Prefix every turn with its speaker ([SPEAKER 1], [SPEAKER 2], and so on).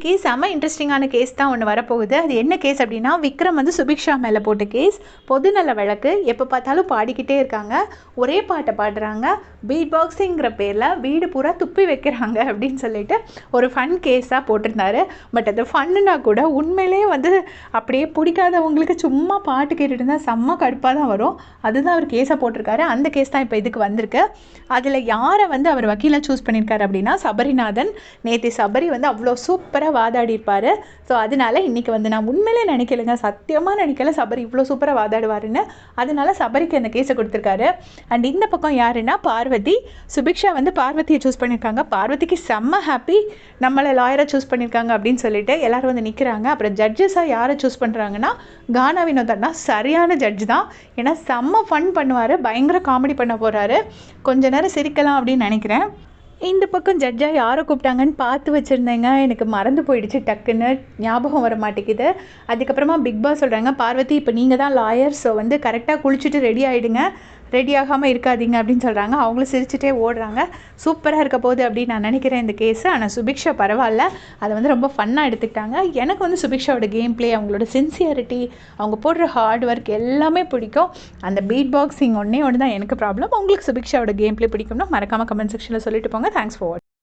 [SPEAKER 1] இன்றைக்கி செம இன்ட்ரெஸ்டிங்கான கேஸ் தான் ஒன்று வரப்போகுது. அது என்ன கேஸ் அப்படின்னா விக்ரம் வந்து சுபிக்ஷா மேலே போட்ட கேஸ் பொதுநல வழக்கு எப்போ பார்த்தாலும் பாடிக்கிட்டே இருக்காங்க. ஒரே பாட்டை பாடுறாங்க. பீட் பாக்ஸிங்கிற பேரில் வீடு பூரா துப்பி வைக்கிறாங்க அப்படின்னு சொல்லிட்டு ஒரு ஃபன் கேஸாக போட்டிருந்தாரு. பட் அது ஃபன்னுனா கூட உண்மையிலே வந்து அப்படியே பிடிக்காதவங்களுக்கு சும்மா பாட்டு கேட்டுட்டு இருந்தால் செம்ம கடுப்பாக தான் வரும். அதுதான் அவர் கேஸாக போட்டிருக்காரு. அந்த கேஸ் தான் இப்போ இதுக்கு வந்திருக்கு. அதில் யாரை வந்து அவர் வக்கீலாக சூஸ் பண்ணியிருக்காரு அப்படின்னா சபரிநாதன். நேற்று சபரி வந்து அவ்வளோ சூப்பராக வாதாடி இருப்பார் ஸோ அதனால இன்றைக்கி வந்து நான் உண்மையிலே நினைக்கலைங்க. சத்தியமாக நினைக்கல. சபரி இவ்வளோ சூப்பராக வாதாடுவாருன்னு. அதனால சபரிக்கு அந்த கேஸை கொடுத்துருக்காரு. அண்ட் இந்த பக்கம் யாருன்னா பார்வதி. சுபிக்ஷா வந்து பார்வதியை சூஸ் பண்ணியிருக்காங்க. பார்வதிக்கு செம்ம ஹாப்பி நம்மளை லாயரை சூஸ் பண்ணியிருக்காங்க அப்படின்னு சொல்லிட்டு எல்லாரும் வந்து நிற்கிறாங்க அப்புறம் ஜட்ஜஸாக யாரை சூஸ் பண்ணுறாங்கன்னா கானா வினோதன்னா சரியான ஜட்ஜ் தான். ஏன்னா செம்ம ஃபன் பண்ணுவார். பயங்கர காமெடி பண்ண போகிறாரு கொஞ்ச நேரம் சிரிக்கலாம் அப்படின்னு நினைக்கிறேன். இந்த பக்கம் ஜட்ஜாக யாரை கூப்பிட்டாங்கன்னு பார்த்து வச்சுருந்தேங்க. எனக்கு மறந்து போயிடுச்சு டக்குன்னு ஞாபகம் வர மாட்டேங்குது. அதுக்கப்புறமா பிக் பாஸ் சொல்கிறாங்க பார்வதி இப்போ நீங்கள் தான் லாயர் ஸோ வந்து கரெக்டாக குளிச்சுட்டு ரெடி ஆகிடுங்க ரெடி ஆகாமல் இருக்காதீங்க அப்படின்னு சொல்கிறாங்க அவங்களும் சிரிச்சுட்டே ஓடுறாங்க. சூப்பராக இருக்க போகுது அப்படின்னு நான் நினைக்கிறேன் இந்த கேஸு ஆனால் சுபிக்ஷா பரவாயில்ல. அதை வந்து ரொம்ப ஃபன்னாக எடுத்துக்கிட்டாங்க. எனக்கு வந்து சுபிக்ஷாவோட கேம் ப்ளே அவங்களோட சின்சியரிட்டி அவங்க போடுற ஹார்ட் ஒர்க் எல்லாமே பிடிக்கும். அந்த பீட் பாக்ஸிங் ஒன்றே ஒன்று தான் எனக்கு ப்ராப்ளம் உங்களுக்கு சுபிக்ஷாவோட கேம் பிளே பிடிக்கும்னா மறக்காமல் கமெண்ட் செக்ஷனில் சொல்லிட்டு போங்க. Thanks for